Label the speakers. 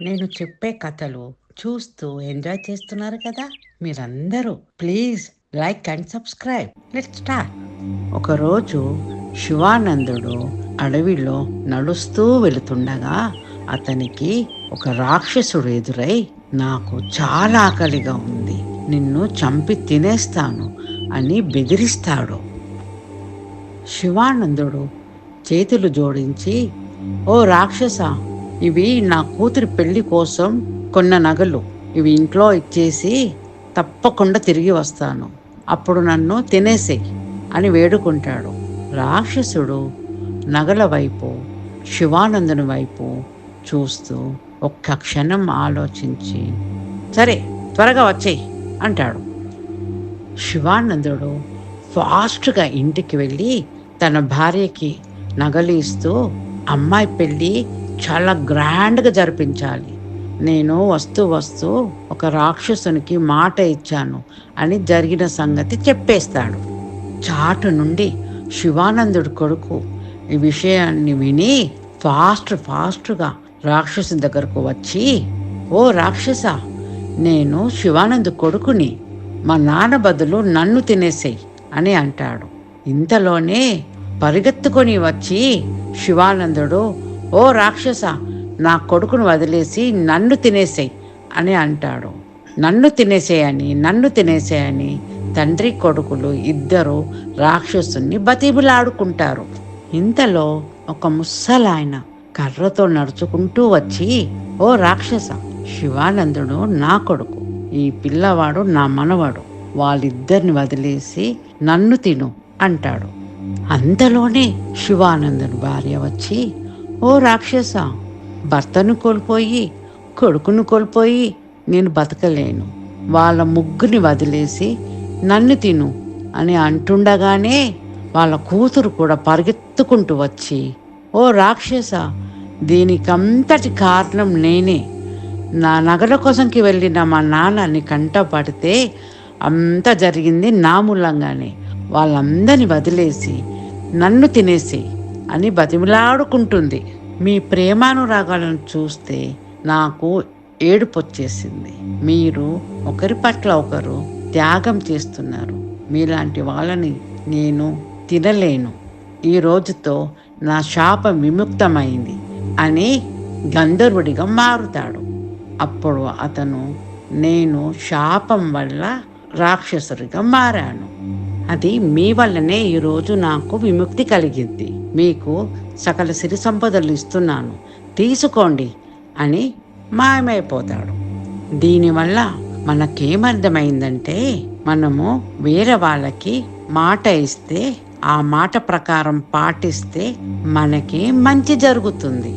Speaker 1: నేను చెప్పే కథలు చూస్తూ ఎంజాయ్ చేస్తున్నారు కదా మీరందరూ please like and subscribe. Let start. ఒకరోజు శివానందుడు అడవిలో నడుస్తూ వెళుతుండగా అతనికి ఒక రాక్షసుడు ఎదురై నాకు చాలా ఆకలిగా ఉంది నిన్ను చంపి తినేస్తాను అని బెదిరిస్తాడు. శివానందుడు చేతులు జోడించి ఓ రాక్షస ఇవి నా కూతురి పెళ్ళి కోసం కొన్న నగలు. ఇవి ఇంట్లో ఇచ్చేసి తప్పకుండా తిరిగి వస్తాను. అప్పుడు నన్ను తినేసేయి అని వేడుకుంటాడు. రాక్షసుడు నగల వైపు శివానందుని వైపు చూస్తూ ఒక్క క్షణం ఆలోచించి సరే త్వరగా వచ్చేయి అంటాడు. శివానందుడు ఫాస్ట్గా ఇంటికి వెళ్ళి తన భార్యకి నగలు ఇస్తూ అమ్మాయి పెళ్ళి చాలా గ్రాండ్గా జరిపించాలి. నేను వస్తూ వస్తూ ఒక రాక్షసునికి మాట ఇచ్చాను అని జరిగిన సంగతి చెప్పేస్తాడు. చాటు నుండి శివానందుడి కొడుకు ఈ విషయాన్ని విని ఫాస్ట్ ఫాస్ట్గా రాక్షసు దగ్గరకు వచ్చి ఓ రాక్షస నేను శివానంద్ కొడుకుని మా నాన్న బదులు నన్ను తినేసేయి అని అంటాడు. ఇంతలోనే పరిగెత్తుకొని వచ్చి శివానందుడు ఓ రాక్షస నా కొడుకును వదిలేసి నన్ను తినేసేయి అని అంటాడు. నన్ను తినేసేయని నన్ను తినేసేయని తండ్రి కొడుకులు ఇద్దరు రాక్షసుని బతిబులాడుకుంటారు ఇంతలో ఒక ముసలాయన కర్రతో నడుచుకుంటూ వచ్చి ఓ రాక్షస శివానందుడు నా కొడుకు ఈ పిల్లవాడు నా మనవాడు వాళ్ళిద్దరిని వదిలేసి నన్ను తిను అంటాడు. అంతలోనే శివానందుని భార్య వచ్చి ఓ రాక్షస భర్తను కోల్పోయి కొడుకును కోల్పోయి నేను బతకలేను. వాళ్ళ ముగ్గుని వదిలేసి నన్ను తిను అని అంటుండగానే వాళ్ళ కూతురు కూడా పరిగెత్తుకుంటూ వచ్చి ఓ రాక్షస దీనికంతటి కారణం నేనే. నా నగల కోసంకి వెళ్ళిన మా నాన్నని కంట పడితే అంతా జరిగింది నా మూలంగానే. వాళ్ళందరిని వదిలేసి నన్ను తినేసి అని బతిమిలాడుకుంటుంది. మీ ప్రేమానురాగాలను చూస్తే నాకు ఏడుపొచ్చేసింది మీరు ఒకరి పట్ల ఒకరు త్యాగం చేస్తున్నారు. మీలాంటి వాళ్ళని నేను తినలేను. ఈ రోజుతో నా శాపం విముక్తమైంది అని గంధర్వుడిగా మారుతాడు. అప్పుడు అతను నేను శాపం వల్ల రాక్షసుడిగా మారాను. అది మీ వల్లనే ఈరోజు నాకు విముక్తి కలిగింది. మీకు సకల సిరి సంపదలు ఇస్తున్నాను. తీసుకోండి అని మాయమైపోతాడు. దీనివల్ల మనకేమర్థమైందంటే మనము వేరే వాళ్ళకి మాట ఇస్తే ఆ మాట ప్రకారం పాటిస్తే మనకి మంచి జరుగుతుంది.